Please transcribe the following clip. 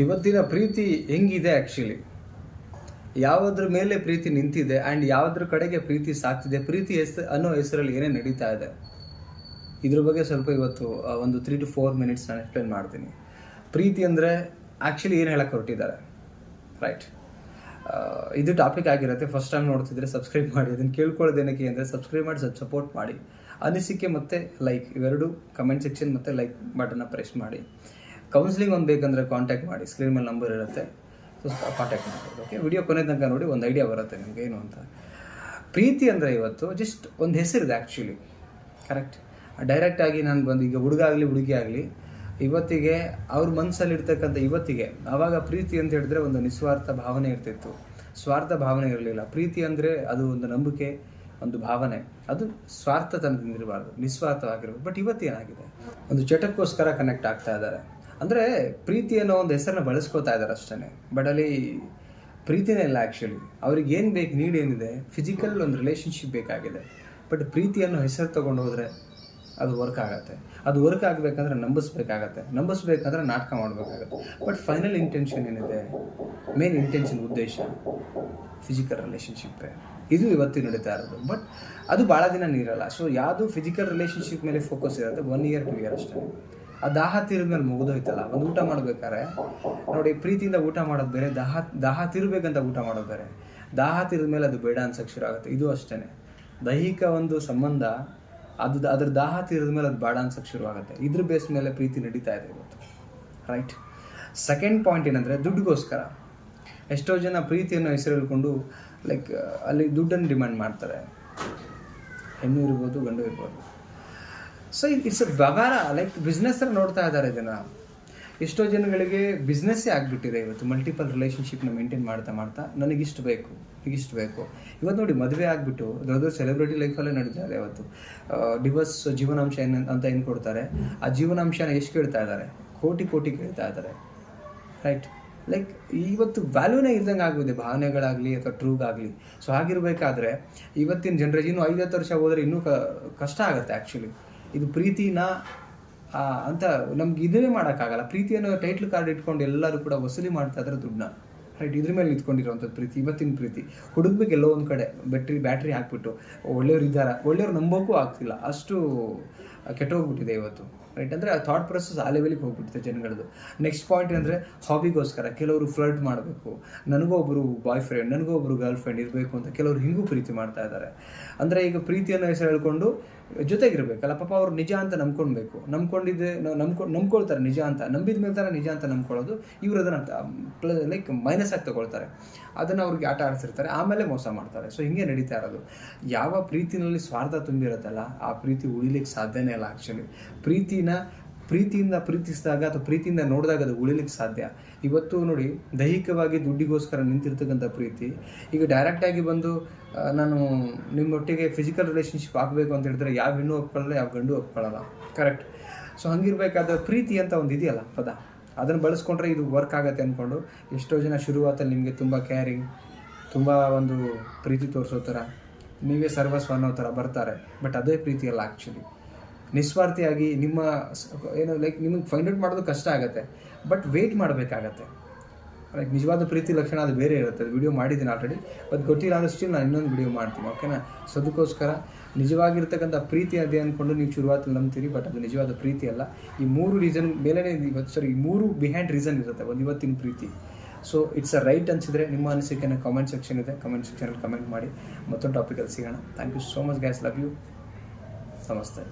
ಇವತ್ತಿನ ಪ್ರೀತಿ ಹೆಂಗಿದೆ ಆ್ಯಕ್ಚುಲಿ ಯಾವುದ್ರ ಮೇಲೆ ಪ್ರೀತಿ ನಿಂತಿದೆ ಆ್ಯಂಡ್ ಯಾವುದ್ರ ಕಡೆಗೆ ಪ್ರೀತಿ ಸಾಕ್ತಿದೆ? ಪ್ರೀತಿ ಹೆಸರು ಅನ್ನೋ ಹೆಸರಲ್ಲಿ ಏನೇ ನಡೀತಾ ಇದೆ, ಇದ್ರ ಬಗ್ಗೆ ಸ್ವಲ್ಪ ಇವತ್ತು ಒಂದು ತ್ರೀ ಟು ಫೋರ್ ಮಿನಿಟ್ಸ್ ನಾನು ಎಕ್ಸ್ಪ್ಲೇನ್ ಮಾಡ್ತೀನಿ. ಪ್ರೀತಿ ಅಂದರೆ ಆ್ಯಕ್ಚುಲಿ ಏನು ಹೇಳಕ್ಕೆ ಹೊರಟಿದ್ದಾರೆ? ರೈಟ್ ಇದು ಟಾಪಿಕ್ ಆಗಿರುತ್ತೆ. ಫಸ್ಟ್ ಟೈಮ್ ನೋಡ್ತಿದ್ರೆ ಸಬ್ಸ್ಕ್ರೈಬ್ ಮಾಡಿ. ಅದನ್ನು ಕೇಳ್ಕೊಳ್ಳೋದೇನಕ್ಕೆ ಅಂದರೆ ಸಬ್ಸ್ಕ್ರೈಬ್ ಮಾಡಿ ಸ್ವಲ್ಪ ಸಪೋರ್ಟ್ ಮಾಡಿ. ಅನಿಸಿಕೆ ಮತ್ತು ಲೈಕ್ ಇವೆರಡು ಕಮೆಂಟ್ ಸೆಕ್ಷನ್ ಮತ್ತು ಲೈಕ್ ಬಟನ್ನ ಪ್ರೆಸ್ ಮಾಡಿ. ಕೌನ್ಸಿಲಿಂಗ್ ಒಂದು ಬೇಕಂದರೆ ಕಾಂಟ್ಯಾಕ್ಟ್ ಮಾಡಿ ಸ್ಕ್ರೀನ್ ಮೇಲೆ ನಂಬರ್ ಇರುತ್ತೆ. ಸೊ ಕಾಂಟ್ಯಾಕ್ಟ್ ಮಾಡ್ಬೋದು ಓಕೆ ವಿಡಿಯೋ ಕೊನೆ ತನಕ ನೋಡಿ ಒಂದು ಐಡಿಯಾ ಬರುತ್ತೆ ನಿಮ್ಗೆ, ಏನು ಅಂತ. ಪ್ರೀತಿ ಅಂದರೆ ಇವತ್ತು ಜಸ್ಟ್ ಒಂದು ಹೆಸರಿದೆ ಆ್ಯಕ್ಚುಲಿ ಕರೆಕ್ಟ್ ಡೈರೆಕ್ಟಾಗಿ ನಾನು ಬಂದು, ಈಗ ಹುಡುಗ ಆಗಲಿ, ಹುಡುಗಿ ಆಗಲಿ, ಇವತ್ತಿಗೆ ಅವ್ರ ಮನಸ್ಸಲ್ಲಿ ಇರ್ತಕ್ಕಂಥ ಇವತ್ತಿಗೆ ಆವಾಗ ಪ್ರೀತಿ ಅಂತ ಹೇಳಿದ್ರೆ ಒಂದು ನಿಸ್ವಾರ್ಥ ಭಾವನೆ ಇರ್ತಿತ್ತು. ಸ್ವಾರ್ಥ ಭಾವನೆ ಇರಲಿಲ್ಲ. ಪ್ರೀತಿ ಅಂದರೆ ಅದು ಒಂದು ನಂಬಿಕೆ, ಒಂದು ಭಾವನೆ. ಅದು ಸ್ವಾರ್ಥ ತಂದಿರಬಾರ್ದು ನಿಸ್ವಾರ್ಥವಾಗಿರ್ಬೋದು ಬಟ್ ಇವತ್ತೇನಾಗಿದೆ ಒಂದು ಚಟಕ್ಕೋಸ್ಕರ ಕನೆಕ್ಟ್ ಆಗ್ತಾ ಇದ್ದಾರೆ. ಅಂದರೆ ಪ್ರೀತಿ ಅನ್ನೋ ಒಂದು ಹೆಸರನ್ನ ಬಳಸ್ಕೋತಾ ಇದ್ದಾರೆ ಅಷ್ಟೇ ಬಟ್ ಅಲ್ಲಿ ಪ್ರೀತಿನೇ ಇಲ್ಲ ಆ್ಯಕ್ಚುಲಿ ಅವ್ರಿಗೆ ಏನು ಬೇಕು ನೀಡ್ ಏನಿದೆ ಫಿಸಿಕಲ್ ಒಂದು ರಿಲೇಷನ್ಶಿಪ್ ಬೇಕಾಗಿದೆ. ಬಟ್ ಪ್ರೀತಿ ಅನ್ನೋ ಹೆಸರು ತೊಗೊಂಡು ಹೋದರೆ ಅದು ವರ್ಕ್ ಆಗುತ್ತೆ. ಅದು ವರ್ಕ್ ಆಗಬೇಕಂದ್ರೆ ನಂಬಿಸ್ಬೇಕಾಗತ್ತೆ. ನಂಬಿಸ್ಬೇಕಂದ್ರೆ ನಾಟಕ ಮಾಡಬೇಕಾಗತ್ತೆ. ಬಟ್ ಫೈನಲ್ ಇಂಟೆನ್ಷನ್ ಏನಿದೆ? ಮೇನ್ ಇಂಟೆನ್ಷನ್ ಉದ್ದೇಶ ಫಿಸಿಕಲ್ ರಿಲೇಷನ್ಶಿಪ್ಪೇ ಇದು ಇವತ್ತು ನಡೀತಾ ಇರೋದು. ಬಟ್ ಅದು ಭಾಳ ದಿನ ನೀರಲ್ಲ. ಸೊ ಯಾವುದು ಫಿಸಿಕಲ್ ರಿಲೇಷನ್ಶಿಪ್ ಮೇಲೆ ಫೋಕಸ್ ಇರುತ್ತೆ? ಒನ್ ಇಯರ್ ಟು ಇಯರ್ ಅಷ್ಟೇ. ಆ ದಾಹ ತೀರಿದ್ಮೇಲೆ ಮುಗಿದೋಯ್ತಲ್ಲ, ಒಂದು ಊಟ ಮಾಡ್ಬೇಕಾದ್ರೆ? ನೋಡಿ, ಪ್ರೀತಿಯಿಂದ ಊಟ ಮಾಡೋದು ಬೇರೆ, ದಾಹ ದಾಹ ತೀರ್ಬೇಕಂತ ಊಟ ಮಾಡೋದು ಬೇರೆ. ದಾಹ ಮೇಲೆ ಅದು ಬೇಡ ಅನ್ಸಕ್ಕೆ ಶುರು ಆಗುತ್ತೆ. ಇದು ಅಷ್ಟೇ ದೈಹಿಕ ಒಂದು ಸಂಬಂಧ, ಅದು ಅದ್ರ ದಾಹ ಮೇಲೆ ಅದು ಬೇಡ ಅನ್ಸಕ್ಕೆ ಶುರು ಆಗುತ್ತೆ. ಇದ್ರ ಬೇಸ್ ಮೇಲೆ ಪ್ರೀತಿ ನಡೀತಾ ಇದೆ ಇವತ್ತು. ರೈಟ್? ಸೆಕೆಂಡ್ ಪಾಯಿಂಟ್ ಏನಂದರೆ, ದುಡ್ಡುಗೋಸ್ಕರ. ಎಷ್ಟೋ ಜನ ಪ್ರೀತಿಯನ್ನು ಹೆಸರು ಲೈಕ್ ಅಲ್ಲಿ ದುಡ್ಡನ್ನು ಡಿಮ್ಯಾಂಡ್ ಮಾಡ್ತಾರೆ. ಹೆಣ್ಣು ಇರ್ಬೋದು, ಗಂಡು ಇರ್ಬೋದು. ಸೊ ಇಟ್ಸ್ ಅ ವ್ಯವಹಾರ ಲೈಕ್ ಬಿಸ್ನೆಸ್ ನೋಡ್ತಾ ಇದ್ದಾರೆ ಜನ. ಎಷ್ಟೋ ಜನಗಳಿಗೆ ಬಿಸ್ನೆಸ್ಸೇ ಆಗಿಬಿಟ್ಟಿದೆ ಇವತ್ತು. ಮಲ್ಟಿಪಲ್ ರಿಲೇಷನ್ಶಿಪ್ನ ಮೇಂಟೈನ್ ಮಾಡ್ತಾ ಮಾಡ್ತಾ ನನಗಿಷ್ಟು ಬೇಕು ನನಗಿಷ್ಟು ಬೇಕು. ಇವತ್ತು ನೋಡಿ, ಮದುವೆ ಆಗಿಬಿಟ್ಟು ದೊಡ್ಡ ಸೆಲೆಬ್ರಿಟಿ ಲೈಫಲ್ಲೇ ನಡೀತಾರೆ ಇವತ್ತು. ಡಿವೋರ್ಸ್ ಜೀವನಾಂಶ ಏನು ಅಂತ ಏನು ಕೊಡ್ತಾರೆ? ಆ ಜೀವನಾಂಶನ ಎಷ್ಟು ಕೇಳ್ತಾ ಇದ್ದಾರೆ? ಕೋಟಿ ಕೋಟಿ ಕೇಳ್ತಾ ಇದ್ದಾರೆ. ರೈಟ್ ಲೈಕ್ ಇವತ್ತು ವ್ಯಾಲ್ಯೂನೇ ಇಲ್ದಂಗೆ ಆಗಿದೆ ಭಾವನೆಗಳಾಗಲಿ ಅಥವಾ ಟ್ರೂಗಾಗಲಿ ಸೊ ಹಾಗಿರಬೇಕಾದ್ರೆ, ಇವತ್ತಿನ ಜನರೇಜ್ ಇನ್ನೂ ವರ್ಷ ಹೋದರೆ ಇನ್ನೂ ಕಷ್ಟ ಆಗುತ್ತೆ ಆ್ಯಕ್ಚುಲಿ ಇದು ಪ್ರೀತಿನ ಅಂತ ನಮ್ಗೆ ಇದನ್ನೇ ಮಾಡೋಕ್ಕಾಗಲ್ಲ. ಪ್ರೀತಿ ಅನ್ನೋ ಟೈಟ್ಲ್ ಕಾರ್ಡ್ ಇಟ್ಕೊಂಡು ಎಲ್ಲರೂ ಕೂಡ ವಸೂಲಿ ಮಾಡ್ತಾ ಇದ್ದಾರೆ ದುಡ್ಡನ್ನ. ರೈಟ್ ಇದ್ರ ಮೇಲೆ ನಿಂತ್ಕೊಂಡಿರೋವಂಥದ್ದು ಪ್ರೀತಿ, ಇವತ್ತಿನ ಪ್ರೀತಿ. ಹುಡುಗ್ಬೇಕು ಎಲ್ಲೋ ಒಂದು ಕಡೆ ಬ್ಯಾಟ್ರಿ ಬ್ಯಾಟ್ರಿ ಹಾಕ್ಬಿಟ್ಟು. ಒಳ್ಳೆಯವ್ರು ಇದ್ದಾರೆ ಒಳ್ಳೆಯವ್ರು ನಂಬೋಕ್ಕೂ ಆಗ್ತಿಲ್ಲ. ಅಷ್ಟು ಕೆಟ್ಟೋಗ್ಬಿಟ್ಟಿದೆ ಇವತ್ತು. ರೈಟ್ ಅಂದರೆ ಆ ಥಾಟ್ ಪ್ರೊಸೆಸ್ ಆ ಲೆವೆಲಿಗೆ ಹೋಗ್ಬಿಡುತ್ತೆ ಜನಗಳದ್ದು. ನೆಕ್ಸ್ಟ್ ಪಾಯಿಂಟ್ ಅಂದರೆ ಹಾಬಿಗೋಸ್ಕರ ಕೆಲವರು ಫ್ಲರ್ಟ್ ಮಾಡಬೇಕು. ನನಗೂ ಒಬ್ಬರು ಬಾಯ್ ಫ್ರೆಂಡ್ ನನಗೂ ಒಬ್ಬರು ಗರ್ಲ್ ಫ್ರೆಂಡ್ ಇರಬೇಕು ಅಂತ ಕೆಲವರು ಹಿಂಗೂ ಪ್ರೀತಿ ಮಾಡ್ತಾ ಇದ್ದಾರೆ. ಅಂದರೆ ಈಗ ಪ್ರೀತಿಯನ್ನು ಹೆಸರು ಹೇಳ್ಕೊಂಡು ಜೊತೆಗಿರ್ಬೇಕಲ್ಲ, ಪಾಪ ಅವ್ರು ನಿಜ ಅಂತ ನಂಬ್ಕೊಳ್ಬೇಕು. ನಂಬ್ಕೊಂಡಿದ್ದೆ ನಂಬ್ಕೊಂಡು ನಂಬ್ಕೊಳ್ತಾರೆ ನಿಜ ಅಂತ. ನಂಬಿದ ಮೇಲೆ ತಾನೇ ನಿಜ ಅಂತ ನಂಬ್ಕೊಳ್ಳೋದು. ಇವರು ಅದನ್ನು ಲೈಕ್ ಮೈನಸ್ ಆಗಿ ತಗೊಳ್ತಾರೆ. ಅದನ್ನು ಅವ್ರಿಗೆ ಆಟ ಆಡಿಸಿರ್ತಾರೆ, ಆಮೇಲೆ ಮೋಸ ಮಾಡ್ತಾರೆ. ಸೊ ಹಿಂಗೆ ನಡೀತಾ ಇರೋದು. ಯಾವ ಪ್ರೀತಿನಲ್ಲಿ ಸ್ವಾರ್ಥ ತುಂಬಿರುತ್ತಲ್ಲ, ಆ ಪ್ರೀತಿ ಉಳಿಲಿಕ್ಕೆ ಸಾಧ್ಯನೇ ಇಲ್ಲ ಆ್ಯಕ್ಚುಲಿ ಪ್ರೀತಿನ, ಪ್ರೀತಿಯಿಂದ ಪ್ರೀತಿಸಿದಾಗ ಅಥವಾ ಪ್ರೀತಿಯಿಂದ ನೋಡಿದಾಗ ಅದು ಉಳಿಲಿಕ್ಕೆ ಸಾಧ್ಯ. ಇವತ್ತು ನೋಡಿ, ದೈಹಿಕವಾಗಿ ದುಡ್ಡಿಗೋಸ್ಕರ ನಿಂತಿರ್ತಕ್ಕಂಥ ಪ್ರೀತಿ. ಈಗ ಡೈರೆಕ್ಟಾಗಿ ಬಂದು ನಾನು ನಿಮ್ಮೊಟ್ಟಿಗೆ ಫಿಸಿಕಲ್ ರಿಲೇಷನ್ಶಿಪ್ ಆಗಬೇಕು ಅಂತ ಹೇಳಿದ್ರೆ ಯಾವ ಹೆಣ್ಣು ಒಪ್ಕೊಳ್ಳಲ್ಲ, ಯಾವ ಗಂಡು ಒಪ್ಕೊಳ್ಳಲ್ಲ. ಕರೆಕ್ಟ್ ಸೊ ಹಂಗಿರ್ಬೇಕಾದ ಪ್ರೀತಿ ಅಂತ ಒಂದು ಇದೆಯಲ್ಲ ಪದ. ಅದನ್ನು ಬಳಸ್ಕೊಂಡ್ರೆ ಇದು ವರ್ಕ್ ಆಗುತ್ತೆ ಅಂದ್ಕೊಂಡು ಎಷ್ಟೋ ಜನ ಶುರುವಾತಲ್ಲಿ ನಿಮಗೆ ತುಂಬ ಕೇರಿಂಗ್ ತುಂಬ ಒಂದು ಪ್ರೀತಿ ತೋರಿಸೋ ಥರ. ನೀವೇ ಸರ್ವಸ್ವ ಅನ್ನೋ ಥರ ಬರ್ತಾರೆ. ಬಟ್ ಅದೇ ಪ್ರೀತಿಯಲ್ಲ ಆ್ಯಕ್ಚುಲಿ ನಿಸ್ವಾರ್ಥಿಯಾಗಿ ನಿಮ್ಮ ಏನು ಲೈಕ್ ನಿಮಗೆ ಫೈಂಡ್ ಔಟ್ ಮಾಡೋದು ಕಷ್ಟ ಆಗುತ್ತೆ. ಬಟ್ ವೆಯ್ಟ್ ಮಾಡಬೇಕಾಗತ್ತೆ. ಲೈಕ್ ನಿಜವಾದ ಪ್ರೀತಿ ಲಕ್ಷಣ ಅದು ಬೇರೆ ಇರುತ್ತೆ. ವಿಡಿಯೋ ಮಾಡಿದ್ದೀನಿ ಆಲ್ರೆಡಿ ಅದು ಗೊತ್ತಿಲ್ಲ ಅಂದ್ರೆ ಸ್ಟಿಲ್ ನಾನು ಇನ್ನೊಂದು ವಿಡಿಯೋ ಮಾಡ್ತೀನಿ ಓಕೆನಾ ಸೊ ಅದಕ್ಕೋಸ್ಕರ ನಿಜವಾಗಿರ್ತಕ್ಕಂಥ ಪ್ರೀತಿ ಅದೇ ಅಂದ್ಕೊಂಡು ನೀವು ಶುರುವಾತಲ್ಲಿ ನಂಬ್ತೀರಿ ಬಟ್ ಅದು ನಿಜವಾದ ಪ್ರೀತಿ ಅಲ್ಲ. ಈ ಮೂರು ರೀಸನ್ ಮೇಲೇ ಇವತ್ತು ಸರಿ ಈ ಮೂರು ಬಿಹೈಂಡ್ ರೀಸನ್ ಇರುತ್ತೆ. ಒಂದು ಇವತ್ತಿನ ಪ್ರೀತಿ. ಸೊ ಇಟ್ಸ್ ಅ ರೈಟ್ ಅನಿಸಿದ್ರೆ ನಿಮ್ಮ ಅನಿಸಿಕೆನ ಕಮೆಂಟ್ ಸೆಕ್ಷನ್ ಇದೆ. ಕಮೆಂಟ್ ಸೆಕ್ಷನಲ್ಲಿ ಕಮೆಂಟ್ ಮಾಡಿ. ಮತ್ತೊಂದು ಟಾಪಿಕಲ್ಲಿ ಸಿಗೋಣ. Thank you so much guys love you ನಮಸ್ತೆ